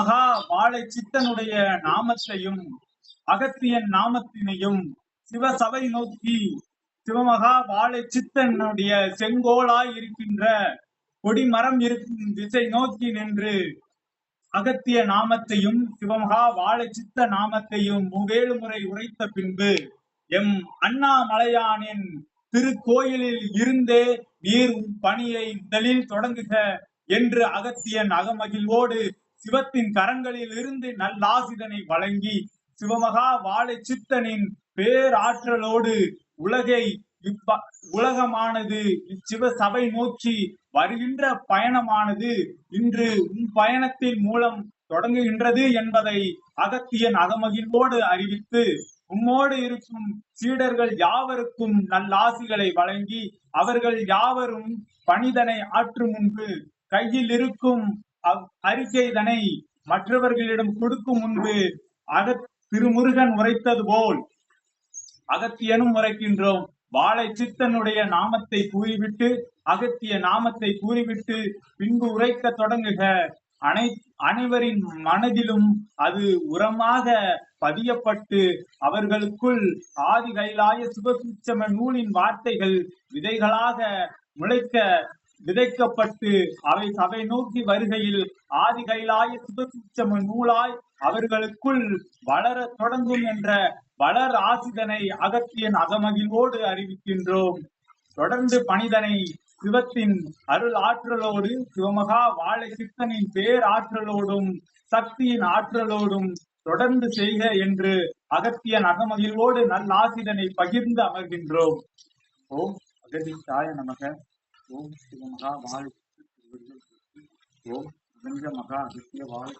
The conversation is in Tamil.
மகா வாழை சித்தனுடைய நாமத்தையும் அகத்தியன் நாமத்தினையும் சிவசபை நோக்கி சிவமகா வாழை சித்தனுடைய செங்கோலாய் இருக்கின்ற கொடிமரம் இருக்கும் திசை நோக்கி நின்று அகத்திய நாமத்தையும் சிவமகா வாழை சித்த நாமத்தையும் மூவேழு முறை உரைத்த பின்பு எம் அண்ணாமலையானின் திருக்கோயிலில் இருந்தே நீர் உன் பணியை முதலில் தொடங்குக என்று அகத்தியன் அகமகிழ்வோடு சிவத்தின் கரங்களில் இருந்து நல்லாசிதனை வழங்கி சிவமகா வாழை சித்தனின் பேராற்றலோடு உலகை இப்ப உலகமானது இச்சிவ சபை நோக்கி வருகின்ற பயணமானது இன்று உன் பயணத்தின் மூலம் தொடங்குகின்றது என்பதை அகத்தியன் அகமகிழ்வோடு அறிவித்து உம்மோடு இருக்கும் சீடர்கள் யாவருக்கும் நல்லாசிகளை வழங்கி அவர்கள் யாவரும் பணிதனை ஆற்றும் முன்பு கையில் இருக்கும் அவ் அறிக்கைதனை மற்றவர்களிடம் கொடுக்கும் முன்பு அக திருமுருகன் உரைத்தது போல் அகத்தியனும் உரைக்கின்றோம். வாழை சித்தனுடைய நாமத்தை கூறிவிட்டு அகத்திய நாமத்தை கூறிவிட்டு பின்பு உரைக்க தொடங்குக. அனை அனைவரின் மனதிலும் அது உரமாக பதியப்பட்டு அவர்களுக்குள் ஆதி கைலாய சுபசுச்சம நூலின் வார்த்தைகள் விதைகளாக முளைக்க விதைக்கப்பட்டு அவை சபை நோக்கி வருகையில் ஆதி கைலாய சுபசிச்சம நூலாய் அவர்களுக்குள் வளர தொடங்கும் என்ற வளர் ஆசிதனை அகத்தியன் அகமகிழ்வோடு அறிவிக்கின்றோம். தொடர்ந்து பணிதனை சிவத்தின் அருள் ஆற்றலோடு சிவமகா வாழை சித்தனின் பேர் ஆற்றலோடும் சக்தியின் ஆற்றலோடும் தொடர்ந்து செய்க என்று அகத்தியன் அகமகிழ்வோடு நல்லாசிதனை பகிர்ந்து அமர்கின்றோம். ஓம் அகதித்தாய நமக. ஓம் சிவமகா வாழை சித்த ஓம் அகன்ற மகா அகத்திய வாழை